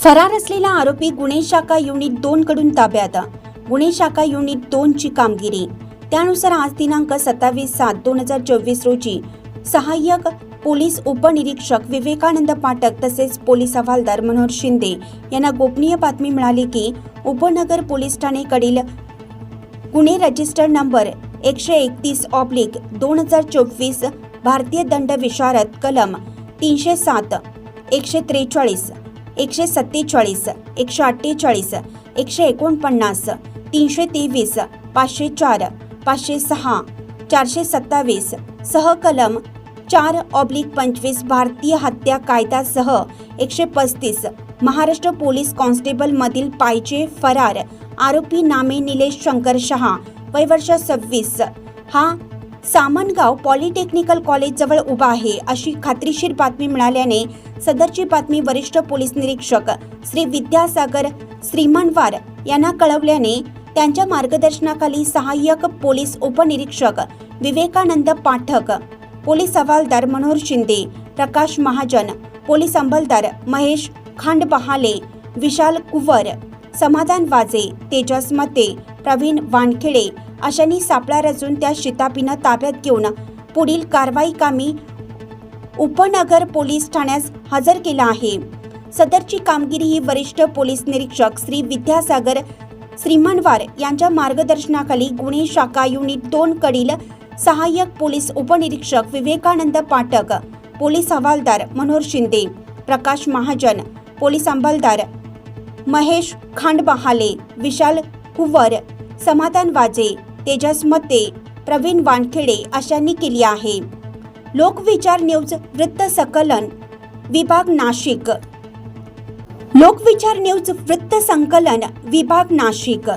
फरार असलेला आरोपी गुन्हे शाखा युनिट दोन कडून ताब्यात. गुन्हे शाखा युनिट दोन ची कामगिरी. त्यानुसार आज दिनांक सत्तावीस सात दोन हजार चोवीस रोजी सहाय्यक पोलीस उपनिरीक्षक विवेकानंद पाठक तसेच पोलीस हवालदार मनोहर शिंदे यांना गोपनीय बातमी मिळाली की उपनगर पोलीस ठाणेकडील गुन्हे रजिस्टर नंबर एकशे एकतीस ऑब्लिक दोन हजार चोवीस भारतीय दंड विशारद कलम तीनशे सात एकशे त्रेचाळीस एकशे सत्तेचाळीस एकशे अठ्ठेचाळीस एकशे एकोणपन्नास तीनशे तेवीस पाचशे चार पाचशे सहा चारशे सत्तावीस सह कलम चार ऑब्लिक पंचवीस भारतीय हत्या कायद्यासह एकशे पस्तीस महाराष्ट्र पोलीस कॉन्स्टेबलमधील पायचे फरार आरोपी नामे निलेश शंकर शहा वय वर्ष सव्वीस. हा सामनगाव पॉलिटेक्निकल कॉलेजजवळ उभा आहे अशी खात्रीशीर बातमी मिळाल्याने सदरची बातमी वरिष्ठ पोलीस निरीक्षक श्री विद्यासागर श्रीमनवार यांना कळवल्याने त्यांच्या मार्गदर्शनाखाली सहाय्यक पोलीस उपनिरीक्षक विवेकानंद पाठक पोलीस हवालदार मनोहर शिंदे प्रकाश महाजन पोलीस अंमलदार महेश खांडबहाले विशाल कुवर समाधान वाजे तेजस मते प्रवीण वानखेडे अशांनी सापळा रचून त्या शितापीनं ताब्यात घेऊन पुढील कारवाई कामी उपनगर पोलीस ठाण्यास हजर केला आहे. सदरची कामगिरी ही वरिष्ठ पोलीस निरीक्षक श्री विद्यासागर श्रीमनवार यांच्या मार्गदर्शनाखाली गुन्हे शाखा युनिट दोन कडील सहाय्यक पोलीस उपनिरीक्षक विवेकानंद पाठक पोलीस हवालदार मनोहर शिंदे प्रकाश महाजन पोलीस अंमलदार महेश खांडबहाले विशाल कुवर समाधान वाजे तेजस मते प्रवीण वानखेडे अशांनी केली आहे. लोकविचार न्यूज वृत्त सकलन विभाग नाशिक. लोकविचार न्यूज वृत्त संकलन विभाग नाशिक.